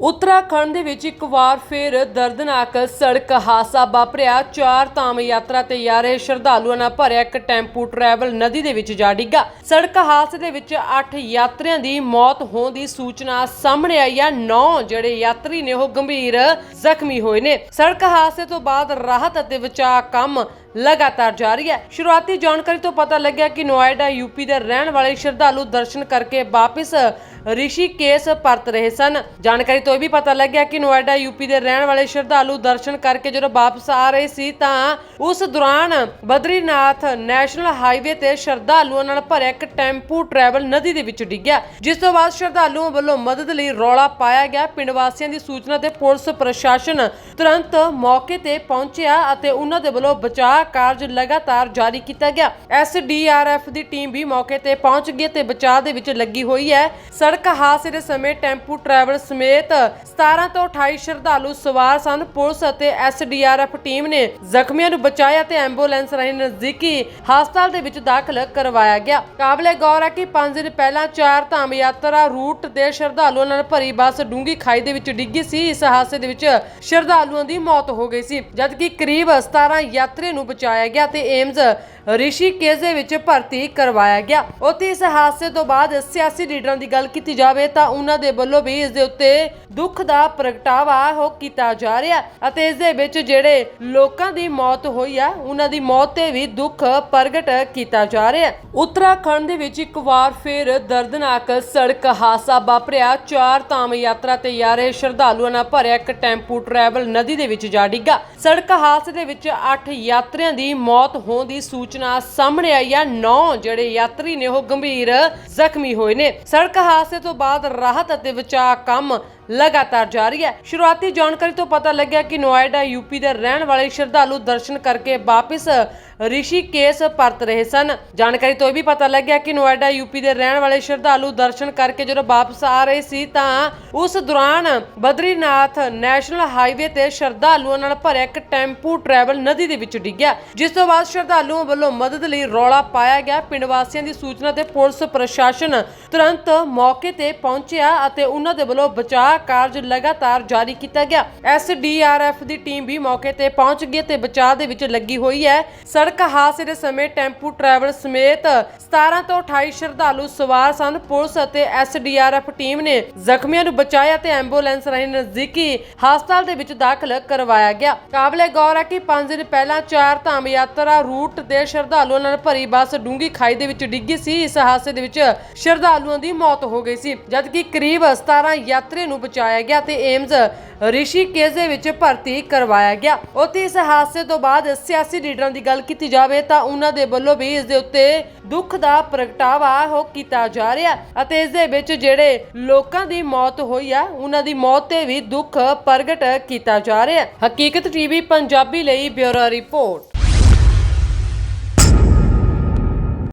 ਉੱਤਰਾਖੰਡ ਦੇ ਵਿੱਚ ਇੱਕ ਵਾਰ ਫਿਰ ਦਰਦਨਾਕ ਸੜਕ ਹਾਦਸਾ ਵਾਪਰਿਆ। ਚਾਰ ਧਾਮ ਯਾਤਰਾ ਤੇ ਜਾ ਰਹੇ ਸ਼ਰਧਾਲੂਆਂ ਨਾਲ ਭਰਿਆ ਇੱਕ ਟੈਂਪੂ ਟਰੈਵਲ ਨਦੀ ਦੇ ਵਿੱਚ ਜਾ ਡਿੱਗਾ। ਸੜਕ ਹਾਦਸੇ ਦੇ ਵਿੱਚ 8 ਯਾਤਰੀਆਂ ਦੀ ਮੌਤ ਹੋਣ ਦੀ ਸੂਚਨਾ ਸਾਹਮਣੇ ਆਈ ਹੈ। 9 ਜਿਹੜੇ ਯਾਤਰੀ ਨੇ ਉਹ ਗੰਭੀਰ ਜ਼ਖਮੀ ਹੋਏ ਨੇ। ਸੜਕ ਹਾਦਸੇ ਤੋਂ ਬਾਅਦ ਰਾਹਤ ਅਤੇ ਬਚਾਅ ਕੰਮ ਲਗਾਤਾਰ ਜਾਰੀ ਹੈ। ਸ਼ੁਰੂਆਤੀ ਜਾਣਕਾਰੀ ਤੋਂ ਪਤਾ ਲੱਗਿਆ ਕਿ ਨੋਇਡਾ, ਯੂਪੀ ਦੇ ਰਹਿਣ ਵਾਲੇ ਸ਼ਰਧਾਲੂ ਦਰਸ਼ਨ ਕਰਕੇ ਵਾਪਸ ਰਿਸ਼ੀਕੇਸ਼ ਪਰਤ ਰਹੇ ਸਨ। ਜਾਣਕਾਰੀ ਤੋਂ ਇਹ ਵੀ ਪਤਾ ਲੱਗਿਆ ਕਿ ਨੋਇਡਾ ਯੂਪੀ ਦੇ ਰਹਿਣ ਵਾਲੇ ਸ਼ਰਧਾਲੂ ਦਰਸ਼ਨ ਕਰਕੇ ਜਦੋਂ ਵਾਪਸ ਆ ਰਹੇ ਸੀ ਤਾਂ ਉਸ ਦੌਰਾਨ ਬਦਰੀਨਾਥ ਨੈਸ਼ਨਲ ਹਾਈਵੇ ਤੇ ਸ਼ਰਧਾਲੂਆਂ ਨਾਲ ਭਰਿਆ ਇੱਕ ਟੈਂਪੂ ਟਰੈਵਲ ਨਦੀ ਦੇ ਵਿੱਚ ਡਿੱਗਿਆ, ਜਿਸ ਤੋਂ ਬਾਅਦ ਸ਼ਰਧਾਲੂਆਂ ਵੱਲੋਂ ਮਦਦ ਲਈ ਰੌਲਾ ਪਾਇਆ ਗਿਆ। ਪਿੰਡ ਵਾਸੀਆਂ ਦੀ ਸੂਚਨਾ ਤੇ ਪੁਲਿਸ ਪ੍ਰਸ਼ਾਸਨ ਤੁਰੰਤ ਮੌਕੇ ਤੇ ਪਹੁੰਚਿਆ ਅਤੇ ਉਹਨਾਂ ਦੇ ਵੱਲੋਂ ਬਚਾਅ ਕਾਰਜ ਲਗਾਤਾਰ ਜਾਰੀ ਕੀਤਾ ਗਿਆ। ਐਸਡੀਆਰਐਫ ਦੀ ਟੀਮ ਵੀ ਮੌਕੇ ਤੇ ਪਹੁੰਚ ਗਈ ਤੇ ਬਚਾਅ ਦੇ ਵਿੱਚ ਲੱਗੀ ਹੋਈ ਹੈ। ਸੜਕ ਹਾਦਸੇ ਦੇ ਸਮੇਂ ਟੈਂਪੂ ਟਰੈਵਲ ਸਮੇਤ 17 ਤੋਂ 28 ਸ਼ਰਧਾਲੂ ਸਵਾਰ ਸਨ। ਪੁਲਿਸ ਅਤੇ ਐਸਡੀਆਰਐਫ ਟੀਮ ਨੇ ਜ਼ਖਮੀਆਂ ਨੂੰ ਬਚਾਇਆ ਤੇ ਐਂਬੂਲੈਂਸ ਰਾਹੀਂ ਨਜ਼ਦੀਕੀ ਹਸਪਤਾਲ ਦੇ ਵਿੱਚ ਦਾਖਲ ਕਰਵਾਇਆ ਗਿਆ। ਕਾਬਲੇ ਗੌਰ ਹੈ ਕਿ 5 ਦਿਨ ਪਹਿਲਾਂ ਚਾਰ ਧਾਮ ਯਾਤਰਾ ਰੂਟ ਦੇ ਸ਼ਰਧਾਲੂਆਂ ਨਾਲ ਭਰੀ ਬੱਸ ਡੂੰਗੀ ਖਾਈ ਦੇ ਵਿੱਚ ਡਿੱਗੀ ਸੀ। ਇਸ ਹਾਦਸੇ ਦੇ ਵਿੱਚ ਸ਼ਰਧਾਲੂਆਂ ਦੀ ਮੌਤ ਹੋ ਗਈ ਸੀ, ਜਦਕਿ ਕਰੀਬ 17 ਯਾਤਰੀ ਨੂੰ ਬਚਾਇਆ ਗਿਆ ਤੇ ਏਮਜ਼ ਰਿਸ਼ੀਕੇਸ਼ ਦੇ ਵਿੱਚ ਭਰਤੀ ਕਰਵਾਇਆ ਗਿਆ। ਉੱਥੇ ਇਸ ਹਾਦਸੇ ਤੋਂ ਬਾਅਦ ਸਿਆਸੀ ਲੀਡਰਾਂ ਦੀ ਗੱਲ ਕੀਤੀ ਜਾਵੇ ਤਾਂ ਉਹਨਾਂ ਦੇ ਵੱਲੋਂ ਵੀ ਇਸ ਦੇ ਉੱਤੇ ਦੁੱਖ ਦਾ ਪ੍ਰਗਟਾਵਾ ਹੋ ਕੀਤਾ ਜਾ ਰਿਹਾ ਅਤੇ ਇਸ ਦੇ ਵਿੱਚ ਜਿਹੜੇ ਲੋਕਾਂ ਦੀ ਮੌਤ ਹੋਈ ਆ, ਉਹਨਾਂ ਦੀ ਮੌਤ ਤੇ ਵੀ ਦੁੱਖ ਪ੍ਰਗਟ ਕੀਤਾ ਜਾ ਰਿਹਾ। ਉੱਤਰਾਖੰਡ ਦੇ ਵਿੱਚ ਇੱਕ ਵਾਰ ਫਿਰ ਦਰਦਨਾਕ ਸੜਕ ਹਾਦਸਾ ਵਾਪਰਿਆ। ਚਾਰ ਧਾਮ ਯਾਤਰਾ ਤੇ ਜਾ ਸ਼ਰਧਾਲੂਆਂ ਨਾਲ ਭਰਿਆ ਇੱਕ ਟੈਂਪੂ ਟਰੈਵਲ ਨਦੀ ਦੇ ਵਿੱਚ ਜਾ ਡਿੱਗਾ। ਸੜਕ ਹਾਦਸੇ ਦੇ ਵਿੱਚ 8 ਯਾਤਰੀਆਂ ਦੀ ਮੌਤ ਹੋਣ ਦੀ ਸੂਚਨਾ ਸਾਹਮਣੇ ਆਈ ਹੈ 9 ਜਿਹੜੇ ਯਾਤਰੀ ਨੇ ਉਹ ਗੰਭੀਰ ਜ਼ਖਮੀ ਹੋਏ ਨੇ। ਸੜਕ ਹਾਦਸੇ ਤੋਂ ਬਾਅਦ ਰਾਹਤ ਅਤੇ ਬਚਾਅ ਕੰਮ ਲਗਾਤਾਰ ਜਾਰੀ ਹੈ। ਸ਼ੁਰੂਆਤੀ ਜਾਣਕਾਰੀ ਤੋਂ ਪਤਾ ਲੱਗਿਆ ਕਿ ਨੋਇਡਾ, ਯੂਪੀ ਦੇ ਰਹਿਣ ਵਾਲੇ ਸ਼ਰਧਾਲੂ ਦਰਸ਼ਨ ਕਰਕੇ ਵਾਪਸ ਰਿਸ਼ੀਕੇਸ਼ ਪਰਤ ਰਹੇ ਸਨ। ਜਾਣਕਾਰੀ ਤੋਂ ਇਹ ਵੀ ਪਤਾ ਲੱਗਿਆ ਕਿ ਨੋਇਡਾ, ਯੂਪੀ ਦੇ ਰਹਿਣ ਵਾਲੇ ਸ਼ਰਧਾਲੂ ਦਰਸ਼ਨ ਕਰਕੇ ਜਦੋਂ ਵਾਪਸ ਆ ਰਹੇ ਸੀ ਤਾਂ ਉਸ ਦੌਰਾਨ ਬਦਰੀਨਾਥ ਨੈਸ਼ਨਲ ਹਾਈਵੇ ਤੇ ਸ਼ਰਧਾਲੂਆਂ ਨਾਲ ਭਰਿਆ ਇੱਕ ਟੈਂਪੂ ਟਰੈਵਲ ਨਦੀ ਦੇ ਵਿੱਚ ਡਿੱਗਿਆ। ਜਿਸ ਤੋਂ ਬਾਅਦ ਸ਼ਰਧਾਲੂਆਂ ਵੱਲੋਂ ਮਦਦ ਲਈ ਰੌਲਾ ਪਾਇਆ ਗਿਆ। ਪਿੰਡ ਵਾਸੀਆਂ ਦੀ ਸੂਚਨਾ ਤੇ ਪੁਲਿਸ ਪ੍ਰਸ਼ਾਸਨ ਤੁਰੰਤ ਮੌਕੇ ਤੇ ਪਹੁੰਚਿਆ ਅਤੇ ਉਹਨਾਂ ਦੇ ਵੱਲੋਂ ਬਚਾਅ ਕਾਰਜ ਲਗਾਤਾਰ ਜਾਰੀ ਕੀਤਾ ਗਿਆ। ਐਸਡੀਆਰਐਫ ਦੀ ਟੀਮ ਵੀ ਮੌਕੇ ਤੇ ਪਹੁੰਚ ਗਈ ਤੇ ਬਚਾਅ ਦੇ ਵਿੱਚ ਲੱਗੀ ਹੋਈ ਹੈ। ਸੜਕ ਹਾਦਸੇ ਦੇ ਸਮੇਂ ਟੈਂਪੂ ਟਰੈਵਲ ਸਮੇਤ 17 ਤੋਂ 28 ਸ਼ਰਧਾਲੂ ਸਵਾਰ ਸਨ। ਪੁਲਿਸ ਅਤੇ ਐਸਡੀਆਰਐਫ ਟੀਮ ਨੇ ਜ਼ਖਮੀਆਂ ਨੂੰ ਬਚਾਇਆ ਤੇ ਐਂਬੂਲੈਂਸ ਰਾਹੀਂ ਨਜ਼ਦੀਕੀ ਹਸਪਤਾਲ ਦੇ ਵਿੱਚ ਦਾਖਲ ਕਰਵਾਇਆ ਗਿਆ। ਕਾਬਲੇ ਗੌਰ ਹੈ ਕਿ 5 ਦਿਨ ਪਹਿਲਾਂ ਚਾਰ ਧਾਮ ਯਾਤਰਾ ਰੂਟ ਦੇ ਸ਼ਰਧਾਲੂਆਂ ਨਾਲ ਭਰੀ ਬੱਸ ਡੂੰਗੀ ਖਾਈ ਦੇ ਵਿੱਚ ਡਿੱਗੀ ਸੀ। ਇਸ ਹਾਦਸੇ ਦੇ ਵਿੱਚ ਸ਼ਰਧਾਲੂਆਂ ਦੀ ਮੌਤ ਹੋ ਗਈ ਸੀ। ਜਦਕਿ ਕਰੀਬ 17 ਯਾਤਰੀ ਨੂੰ ਬਚਾਇਆ ਗਿਆ ਤੇ ਏਮਜ਼ ਰਿਸ਼ੀਕੇਸ਼ ਦੇ ਵਿੱਚ ਭਰਤੀ ਕਰਵਾਇਆ ਗਿਆ। ਉੱਥੇ ਇਸ ਹਾਦਸੇ ਤੋਂ ਬਾਅਦ ਸਿਆਸੀ ਲੀਡਰਾਂ ਦੀ ਗੱਲ ਕੀਤੀ ਜਾਵੇ ਤਾਂ ਉਹਨਾਂ ਦੇ ਵੱਲੋਂ ਵੀ ਇਸ ਦੇ ਉੱਤੇ ਦੁੱਖ ਦਾ ਪ੍ਰਗਟਾਵਾ ਹੋ ਕੀਤਾ ਜਾ ਰਿਹਾ ਅਤੇ ਇਸ ਦੇ ਵਿੱਚ ਜਿਹੜੇ ਲੋਕਾਂ ਦੀ ਮੌਤ ਹੋਈ ਆ, ਉਹਨਾਂ ਦੀ ਮੌਤ ਤੇ ਵੀ ਦੁੱਖ ਪ੍ਰਗਟ ਕੀਤਾ ਜਾ ਰਿਹਾ ਹਕੀਕਤ ਟੀਵੀ, ਪੰਜਾਬੀ ਲਈ ਬਿਊਰੋ ਰਿਪੋਰਟ।